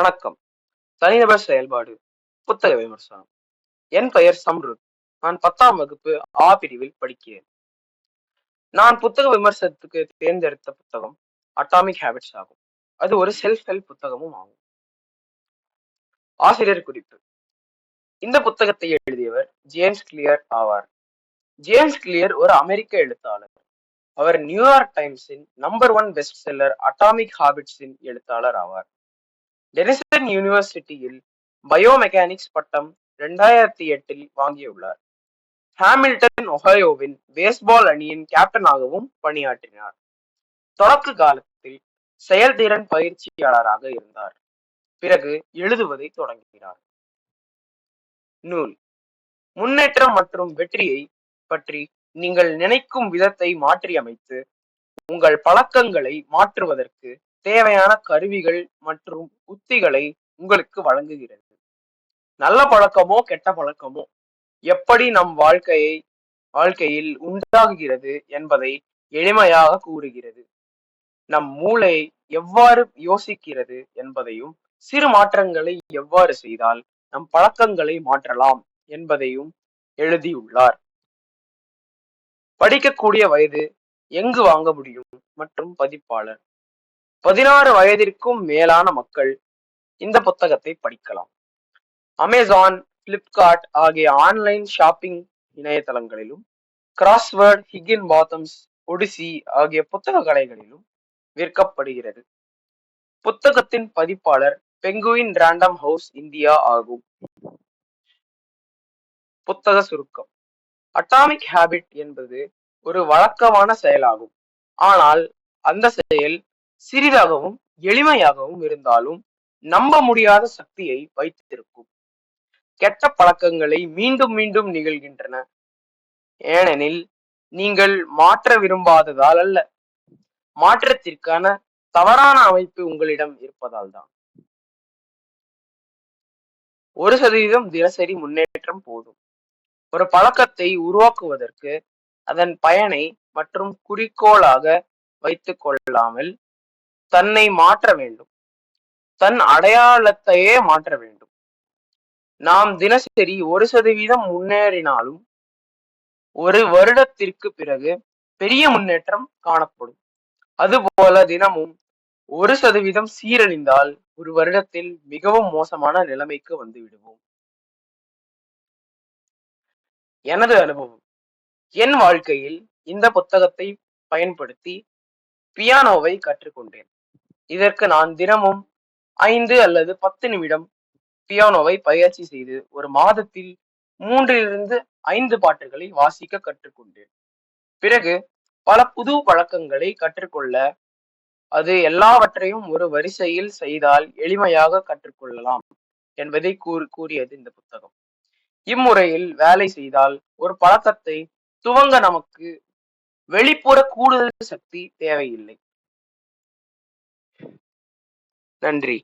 வணக்கம். தனிநபர் செயல்பாடு. புத்தக விமர்சனம். என் பெயர் சம்ருத். நான் பத்தாம் வகுப்பு ஆ பிரிவில் படிக்கிறேன். நான் புத்தக விமர்சனத்துக்கு தேர்ந்தெடுத்த புத்தகம் அட்டாமிக் ஹேபிட்ஸ் ஆகும். அது ஒரு செல்ஃப் ஹெல்ப் புத்தகமும் ஆகும். ஆசிரியர் குறிப்பு. இந்த புத்தகத்தை எழுதியவர் ஜேம்ஸ் கிளியர் ஆவார். ஜேம்ஸ் கிளியர் ஒரு அமெரிக்க எழுத்தாளர். அவர் New York டைம்ஸின் number one best seller atomic ஹாபிட்ஸின் எழுத்தாளர் ஆவார். டெனிசன் யூனிவர்சிட்டியில் பயோமெக்கானிக்ஸ் பட்டம் இரண்டாயிரத்தி எட்டில் வாங்கியுள்ளார். ஹாமில்டன் ஒஹயோவின் பேஸ்பால் அணியின் கேப்டனாகவும் பணியாற்றினார். தொடக்க காலத்தில் செயல்திறன் பயிற்சியாளராக இருந்தார். பிறகு எழுதுவதை தொடங்கினார். நூல். முன்னேற்றம் மற்றும் வெற்றியை பற்றி நீங்கள் நினைக்கும் விதத்தை மாற்றியமைத்து உங்கள் பழக்கங்களை மாற்றுவதற்கு தேவையான கருவிகள் மற்றும் உத்திகளை உங்களுக்கு வழங்குகிறது. நல்ல பழக்கமோ கெட்ட பழக்கமோ எப்படி நம் வாழ்க்கையை வாழ்க்கையில் உண்டாகுகிறது என்பதை எளிமையாக கூறுகிறது. நம் மூளை எவ்வாறு யோசிக்கிறது என்பதையும் சிறு மாற்றங்களை எவ்வாறு செய்தால் நம் பழக்கங்களை மாற்றலாம் என்பதையும் எழுதியுள்ளார். படிக்கக்கூடிய வயது எங்கு வாங்க முடியும் மற்றும் பதிப்பாளர். பதினாறு வயதிற்கும் மேலான மக்கள் இந்த புத்தகத்தை படிக்கலாம். அமேசான் பிளிப்கார்ட் ஆகிய ஆன்லைன் ஷாப்பிங் இணையதளங்களிலும் கிராஸ்வேர்ட் ஹிகின் பாத்தம்ஸ் ஒடிசி ஆகிய புத்தக கடைகளிலும் விற்கப்படுகிறது. புத்தகத்தின் பதிப்பாளர் பெங்குயின் ரேண்டம் ஹவுஸ் இந்தியா ஆகும். புத்தக சுருக்கம். அட்டாமிக் ஹேபிட் என்பது ஒரு வழக்கமான செயலாகும். ஆனால் அந்த செயல் சிறிதாகவும் எளிமையாகவும் இருந்தாலும் நம்ப முடியாத சக்தியை வைத்திருக்கும். கெட்ட பழக்கங்களை மீண்டும் மீண்டும் நிகழ்கின்றன. ஏனெனில் நீங்கள் மாற்ற விரும்பாததால் அல்ல. மாற்றத்திற்கான தவறான அமைப்பு உங்களிடம் இருப்பதால் தான். ஒரு சதவீதம் தினசரி முன்னேற்றம் போதும். ஒரு பழக்கத்தை உருவாக்குவதற்கு அதன் பயனை மற்றும் குறிக்கோளாக வைத்துக் கொள்ளாமல் தன்னை மாற்ற வேண்டும். தன் அடையாளத்தையே மாற்ற வேண்டும். நாம் தினசரி ஒரு சதவீதம் முன்னேறினாலும் ஒரு வருடத்திற்கு பிறகு பெரிய முன்னேற்றம் காணப்படும். அதுபோல தினமும் ஒரு சதவீதம் சீரழிந்தால் ஒரு வருடத்தில் மிகவும் மோசமான நிலைமைக்கு வந்து விடுவோம். எனது அனுபவம். என் வாழ்க்கையில் இந்த புத்தகத்தை பயன்படுத்தி பியானோவை கற்றுக்கொண்டேன். இதற்கு நான் தினமும் ஐந்து அல்லது பத்து நிமிடம் பியானோவை பயிற்சி செய்து ஒரு மாதத்தில் மூன்றிலிருந்து ஐந்து பாட்டுகளை வாசிக்க கற்றுக்கொண்டேன். பிறகு பல புது பழக்கங்களை கற்றுக்கொள்ள அது எல்லாவற்றையும் ஒரு வரிசையில் செய்தால் எளிமையாக கற்றுக்கொள்ளலாம் என்பதை கூறு கூறியது இந்த புத்தகம். இம்முறையில் வேலை செய்தால் ஒரு பழக்கத்தை துவங்க நமக்கு வெளிப்புற கூடுதல் சக்தி தேவையில்லை. நன்றி.